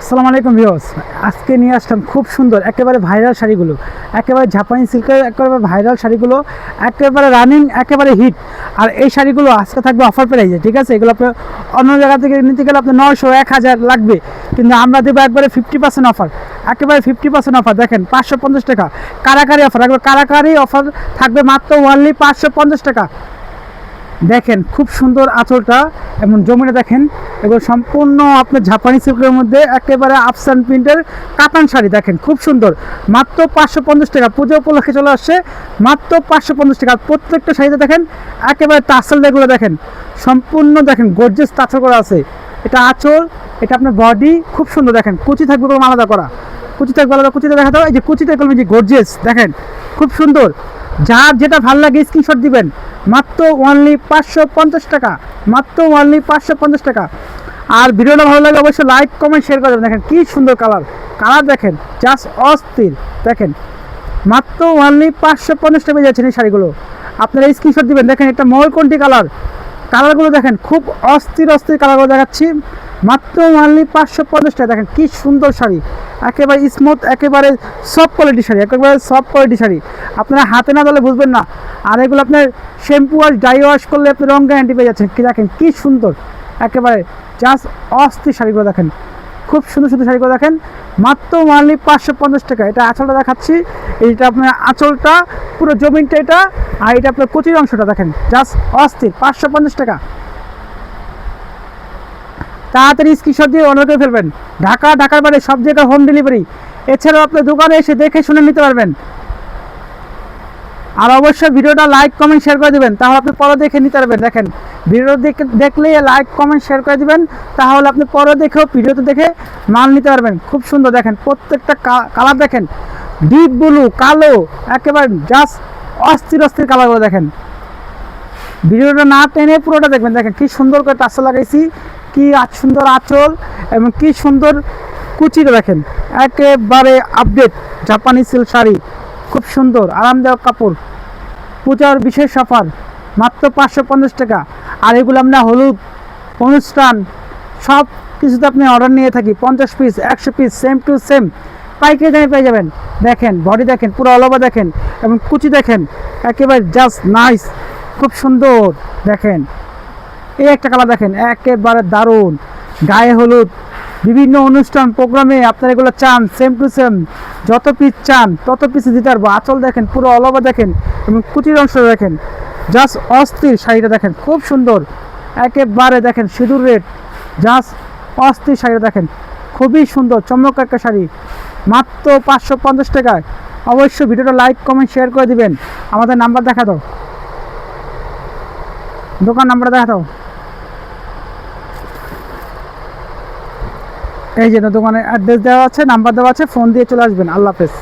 আসসালামু আলাইকুম ভিউস আজকে নিয়ে আসলাম খুব সুন্দর, একেবারে ভাইরাল শাড়িগুলো। একেবারে জাপানি সিল্কের, একেবারে ভাইরাল শাড়িগুলো, একেবারে রানিং একেবারে হিট আর এই শাড়িগুলো আজকে থাকবে অফার প্রাইজে ঠিক আছে? এগুলো আপনার অন্য জায়গা থেকে নিতে গেলে আপনার নয়শো, এক হাজার লাগবে। কিন্তু আমরা দেবো একবারে ফিফটি পার্সেন্ট অফার একেবারে ফিফটি পার্সেন্ট অফার দেখেন, পাঁচশো পঞ্চাশ টাকা। কারাকারি অফার একবার কারাকারি অফার থাকবে মাত্র ওনলি পাঁচশো পঞ্চাশ টাকা। দেখেন, খুব সুন্দর আঁচলটা এবং জমিটা দেখেন, এগুলো সম্পূর্ণ আপনার জাপানি সিল্কের মধ্যে একেবারে আফসান প্রিন্টের কাতান শাড়ি দেখেন, খুব সুন্দর। মাত্র পাঁচশো পঞ্চাশ টাকা, পুজো উপলক্ষে চলে আসছে, মাত্র পাঁচশো পঞ্চাশ টাকা। প্রত্যেকটা শাড়িতে দেখেন, একেবারে টাসেল যেগুলো দেখেন, সম্পূর্ণ দেখেন গর্জেস টাসেল করা আছে। এটা আঁচল, এটা আপনার বডি খুব সুন্দর দেখেন, কুচি থাকবে কোনো আলাদা করা। কুচি থাকবে আলাদা কুচিতে দেখা দাও, এই যে কুচিতে করবে যে গর্জেস দেখেন, খুব সুন্দর। যার যেটা ভালো লাগে স্ক্রিনশট দিবেন। মাত্র অনলি পাঁচশো পঞ্চাশ টাকা। মাত্র অনলি পাঁচশো পঞ্চাশ টাকা। আর ভিডিওটা ভালো লাগে অবশ্যই লাইক কমেন্ট শেয়ার করে দেখেন কী সুন্দর কালার কালার দেখেন জাস্ট অস্থির। দেখেন, মাত্র অনলি পাঁচশো পঞ্চাশ টাকা যাচ্ছেন এই শাড়িগুলো। আপনারা স্ক্রিনশট দিবেন। দেখেন এটা ময়ূরকণ্ঠী কালার কালারগুলো দেখেন, খুব অস্থির অস্থির কালারগুলো দেখাচ্ছি। মাত্র অনলি পাঁচশো পঞ্চাশ টাকা। দেখেন কি সুন্দর শাড়ি। একেবারে স্মুথ একেবারে সফট কোয়ালিটি শাড়ি, একেবারে সফট কোয়ালিটি শাড়ি। আপনারা হাতে না দিলে বুঝবেন না। আর এগুলো আপনার শ্যাম্পু ওয়াশ ডাই ওয়াশ করলে আপনি রং গ্যারান্টি পেয়ে যাচ্ছেন। কি দেখেন, কী সুন্দর। একেবারে জাস্ট অস্থির শাড়িগুলো দেখেন। খুব সুন্দর সুন্দর শাড়িগুলো দেখেন। মাত্র অনলি পাঁচশো পঞ্চাশ টাকা। এটা আঁচলটা দেখাচ্ছি। এইটা আপনার আঁচলটা, পুরো জমিনটা এটা। আর এটা আপনার কচির অংশটা দেখেন। জাস্ট অস্থির। পাঁচশো পঞ্চাশ টাকা। তাড়াতাড়ি স্ক্রিনশট দিয়ে অর্ডার করে ফেলবেন। ঢাকা, ঢাকার বাইরে সব জায়গায় হোম ডেলিভারি এছাড়াও আপনার দোকানে এসে দেখে শুনে নিতে পারবেন। আর অবশ্যই ভিডিওটা লাইক কমেন্ট শেয়ার করে দিবেন। তাহলে আপনি পরে দেখে নিতে পারবেন। দেখেন, ভিডিও দেখে দেখলে লাইক কমেন্ট শেয়ার করে দিবেন। তাহলে আপনি পরে দেখেও ভিডিওতে দেখে মাল নিতে পারবেন। খুব সুন্দর। দেখেন, প্রত্যেকটা কালার দেখেন। ডিপ ব্লু কালো, একেবারে জাস্ট অস্থির অস্থির কালারগুলো দেখেন। ভিডিওটা না টেনে পুরোটা দেখবেন। দেখেন, কি সুন্দর করে টাসা লাগাইছি। কি সুন্দর আঁচল এবং কি সুন্দর কুচিটা দেখেন। একেবারে আপডেট জাপানি সিল্ক শাড়ি, খুব সুন্দর, আরামদায়ক কাপড়। পূজার বিশেষ অফার, মাত্র পাঁচশো পঞ্চাশ টাকা। আর এগুলো আমরা হলুদ, অনুষ্ঠান, সব কিছুতে আপনি অর্ডার নিয়ে থাকি। পঞ্চাশ পিস একশো পিস সেম টু সেম পাইকারি দামে পেয়ে যাবেন। দেখেন বডি দেখেন, পুরো অলওভার দেখেন এবং কুচি দেখেন। একেবারে জাস্ট নাইস খুব সুন্দর। দেখেন এই একটা কালার দেখেন, একেবারে দারুণ। গায়ে হলুদ, বিভিন্ন অনুষ্ঠান, প্রোগ্রামে আপনারা এগুলো চান সেম টু সেম যত পিস চান, তত পিস দিতে পারব। আঁচল দেখেন, পুরো অলওভার দেখেন, এবং কুটির অংশ দেখেন। জাস্ট অস্থির শাড়িটা দেখেন, খুব সুন্দর। একেবারে দেখেন, সিঁদুর রেট জাস্ট অস্থির শাড়িটা দেখেন, খুবই সুন্দর চমক একটা শাড়ি। মাত্র পাঁচশো পঞ্চাশ টাকায়। অবশ্যই ভিডিওটা লাইক কমেন্ট শেয়ার করে দিবেন। আমাদের নাম্বার দেখা দাও। দোকান নাম্বার দেখা দাও। এই যে দোকানের অ্যাড্রেস দেওয়া আছে নাম্বার দেওয়া আছে ফোন দিয়ে চলে আসবেন। আল্লাহ হাফেজ।